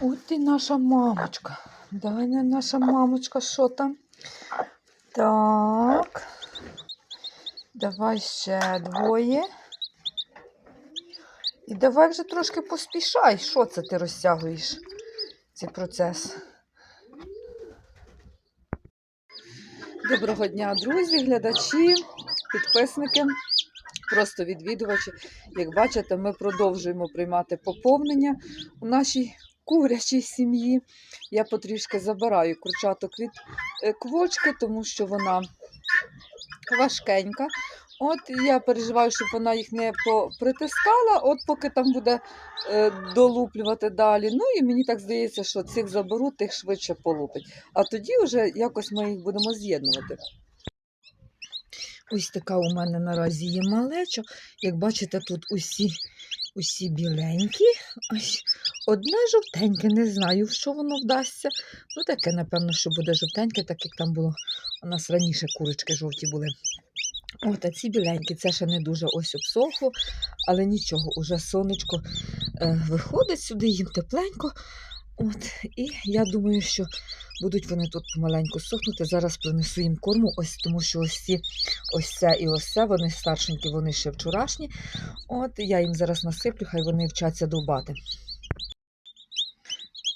От і наша мамочка. Даня, наша мамочка, що там? Так. Давай ще двоє. І давай вже трошки поспішай. Що це ти розтягуєш? Цей процес. Доброго дня, друзі, глядачі, підписники, просто відвідувачі. Як бачите, ми продовжуємо приймати поповнення у нашій курячій сім'ї. Я потрішки забираю курчаток від е, квочки, тому що вона важкенька. От я переживаю, щоб вона їх не притискала, от поки там буде е, долуплювати далі. Ну і мені так здається, що цих заберу, тих швидше полупить. А тоді вже якось ми їх будемо з'єднувати. Ось така у мене наразі є малеча. Як бачите, тут усі, усі біленькі. Ось одне жовтеньке, не знаю, в що воно вдасться. Ну, таке, напевно, що буде жовтеньке, так як там було. У нас раніше курочки жовті були. От, а ці біленькі, це ще не дуже ось обсохло, але нічого, уже сонечко е, виходить сюди, їм тепленько. От, і я думаю, що будуть вони тут помаленьку сохнути. Зараз принесу їм корму, ось тому що ось ці, ось це і ось це, вони старшенькі, вони ще вчорашні. От я їм зараз насиплю, хай вони вчаться довбати.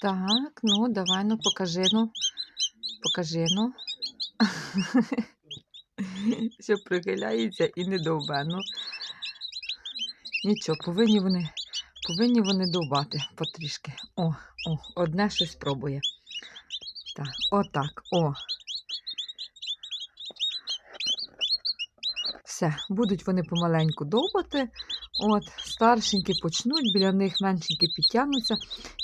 Так, ну давай ну покажи ну. Покажи ну. Що прихиляється і не довбе. Ну, нічого, повинні вони, повинні вони довбати потрішки. О, о, одне щось пробує. Так, отак, о. Все, будуть вони помаленьку довбати. От, старшенькі почнуть, біля них меншенькі підтягнуться.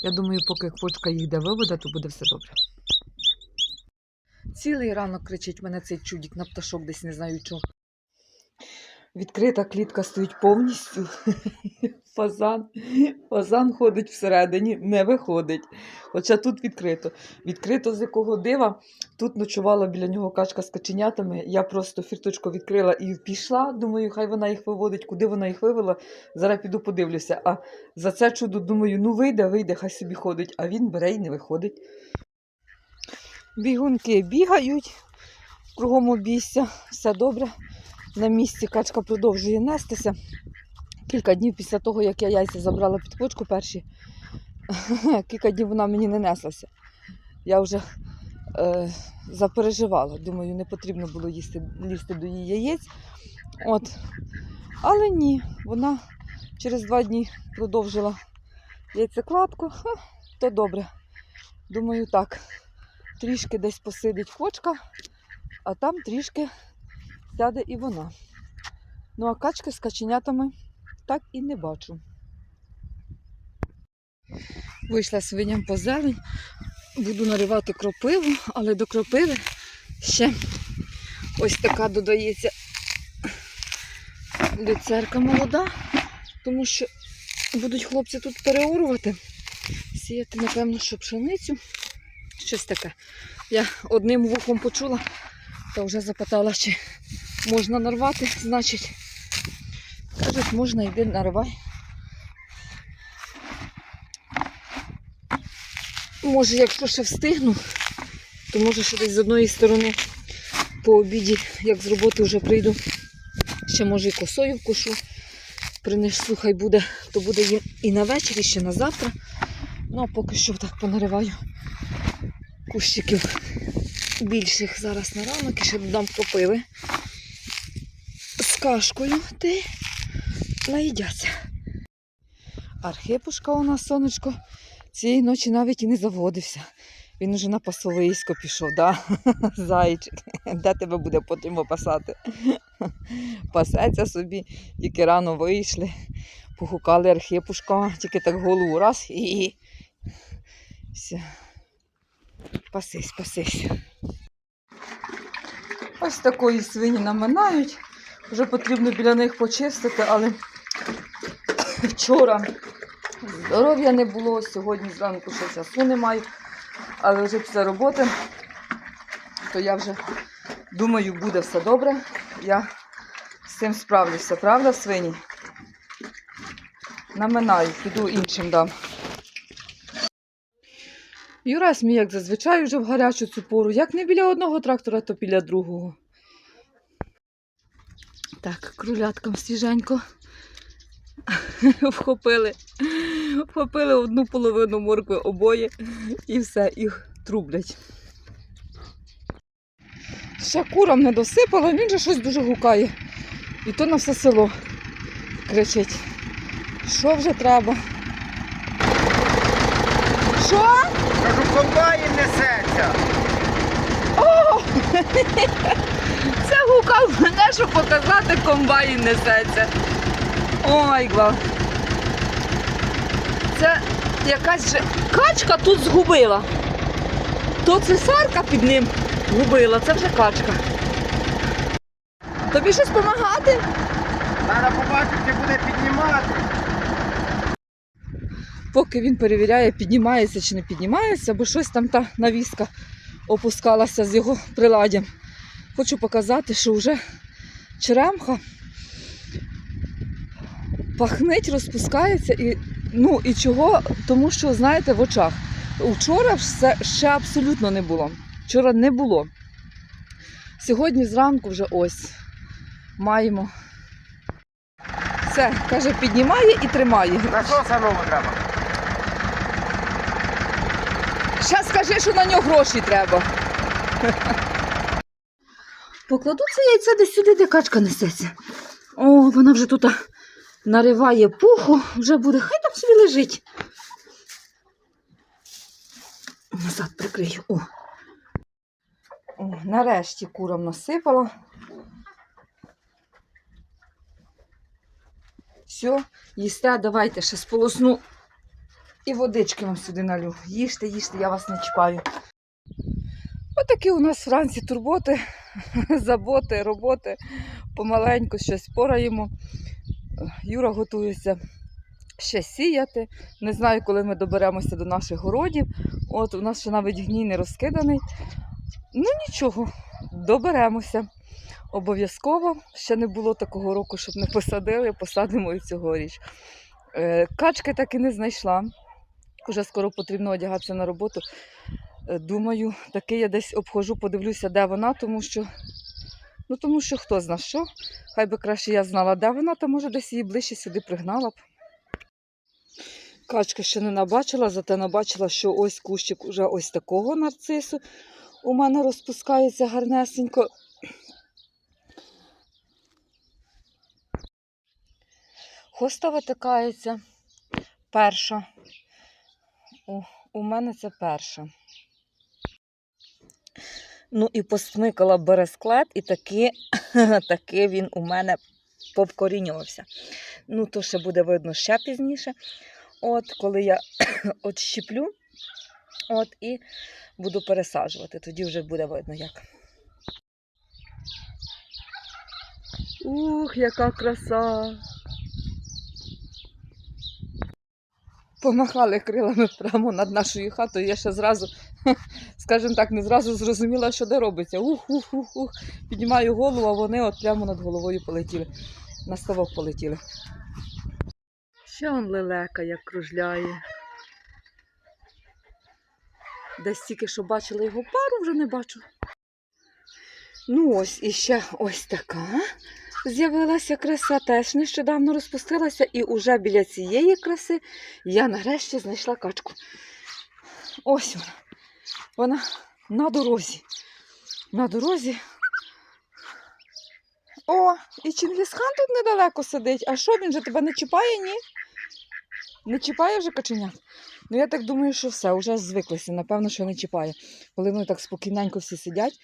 Я думаю, поки квочка їх де виведе, то буде все добре. Цілий ранок кричить мене цей чудік на пташок, десь не знаю чого. Відкрита клітка стоїть повністю. Фазан. Фазан ходить всередині, не виходить. Хоча тут відкрито. Відкрито з якого дива. Тут ночувала біля нього качка з каченятами. Я просто фірточку відкрила і пішла. Думаю, хай вона їх виводить, куди вона їх вивела. Зараз піду подивлюся. А за це чудо думаю, ну вийде, вийде, хай собі ходить. А він бере і не виходить. Бігунки бігають, кругом обійся, все добре. На місці качка продовжує нестися. Кілька днів після того, як я яйця забрала під почку перші, кілька днів вона мені не неслася. Я вже е, запереживала. Думаю, не потрібно було їсти, лізти до її яєць. От. Але ні, вона через два дні продовжила яйцекладку, Ха, то добре. Думаю, так трішки десь посидить кочка, а там трішки сяде і вона. Ну, а качки з каченятами так і не бачу. Вийшла свиням по зелень, буду наривати кропиву, але до кропиви ще ось така додається люцерка молода, тому що будуть хлопці тут переорувати, сіяти, напевно, що пшеницю щось таке. Я одним вухом почула, та вже запитала, чи можна нарвати, значить, кажуть, можна йди наривай. Може, якщо ще встигну, то може ще десь з одної сторони по обіді, як з роботи вже прийду, ще може і косою вкушу. Принесу, хай буде, то буде і на вечір, і ще на завтра. Ну, а поки що так понариваю кущиків більших зараз на ранок і ще додам кропиви з кашкою ти наїдяться. Архипушка у нас сонечко цієї ночі навіть і не заводився. Він уже на пасовисько пішов, да? Зайчик. Де тебе буде потім опасати? Пасеться собі, тільки рано вийшли, погукали архипушка, тільки так голову раз і все. Пасись, пасись. Ось такої свині наминають. Вже потрібно біля них почистити, але вчора здоров'я не було, сьогодні зранку ще часу немає. Але вже після роботи, то я вже думаю, буде все добре. Я з цим справлюся, правда, свині? Наминаю, піду іншим дам. Юрась мій, як зазвичай, вже в гарячу цю пору. Як не біля одного трактора, то біля другого. Так, круляткам свіженько. Вхопили. Вхопили одну половину моркви обоє і все, їх трублять. Ще курам не досипала, він же щось дуже гукає. І то на все село кричить. Що вже треба? Що? Кажу, комбайн несеться. О! Це гукав мене, щоб показати, комбайн несеться. Ой, гва. Це якась же качка тут згубила. То цесарка під ним губила, це вже качка. Тобі щось допомагати? Побачу, чи буде піднімати. Поки він перевіряє, піднімається чи не піднімається, бо щось там та навіска опускалася з його приладдям. Хочу показати, що вже черемха пахнить, розпускається і, ну, і чого? Тому що, знаєте, в очах. Вчора все ще абсолютно не було. Вчора не було. Сьогодні зранку вже ось маємо. Все, каже, піднімає і тримає. Насоса нового треба. Ще скажи, що на нього гроші треба. Покладу це яйце десь сюди, де качка несеться. О, вона вже тут нариває пуху, вже буде, хай там собі лежить. Назад прикрию. О. О, нарешті курам насипала. Все, їсте, давайте ще сполосну і водички вам сюди налю. Їжте, їжте, я вас не чіпаю. Отакі у нас вранці турботи, заботи, роботи. Помаленьку щось пораємо. Юра готується ще сіяти. Не знаю, коли ми доберемося до наших городів. От у нас ще навіть гній не розкиданий. Ну нічого, доберемося. Обов'язково ще не було такого року, щоб не посадили, посадимо і цьогоріч. Е, Качки так і не знайшла. Уже скоро потрібно одягатися на роботу. Е, Думаю, таки я десь обхожу, подивлюся, де вона, тому що, ну тому що хто зна що. Хай би краще я знала, де вона, та може десь її ближче сюди пригнала б. Качки ще не набачила, зате набачила, що ось кущик уже ось такого нарцису у мене розпускається гарнесенько. Хоста витикається. Перша. У, у мене це перша. Ну і посмикала бересклет, і таки, таки він у мене повкорінювався. Ну, то ще буде видно ще пізніше. От, коли я отщіплю, от, і буду пересаджувати. Тоді вже буде видно як. Ух, яка краса! Помахали крилами прямо над нашою хатою. Я ще зразу, скажімо так, не зразу зрозуміла, що де робиться. Ух, ух, ух, ух. Піднімаю голову, а вони от прямо над головою полетіли. На ставок полетіли. Ще он лелека, як кружляє. Десь тільки що бачила його пару, вже не бачу. Ну ось іще ось така. З'явилася краса, теж нещодавно розпустилася, і уже біля цієї краси я нарешті знайшла качку. Ось вона. Вона на дорозі. На дорозі. О, і Чингісхан тут недалеко сидить. А що він же тебе не чіпає, ні? Не чіпає вже каченят? Ну я так думаю, що все, вже звиклися. Напевно, що не чіпає. Коли вони так спокійненько всі сидять,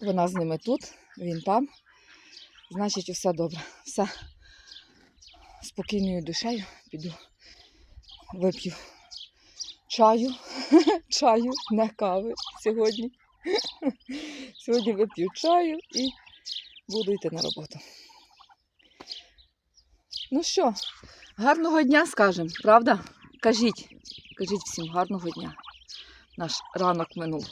вона з ними тут, він там. Значить, усе добре. Все спокійною душею піду. Вип'ю чаю. чаю, не кави сьогодні. Сьогодні вип'ю чаю і буду йти на роботу. Ну що, гарного дня скажемо, правда? Кажіть, кажіть всім гарного дня. Наш ранок минув.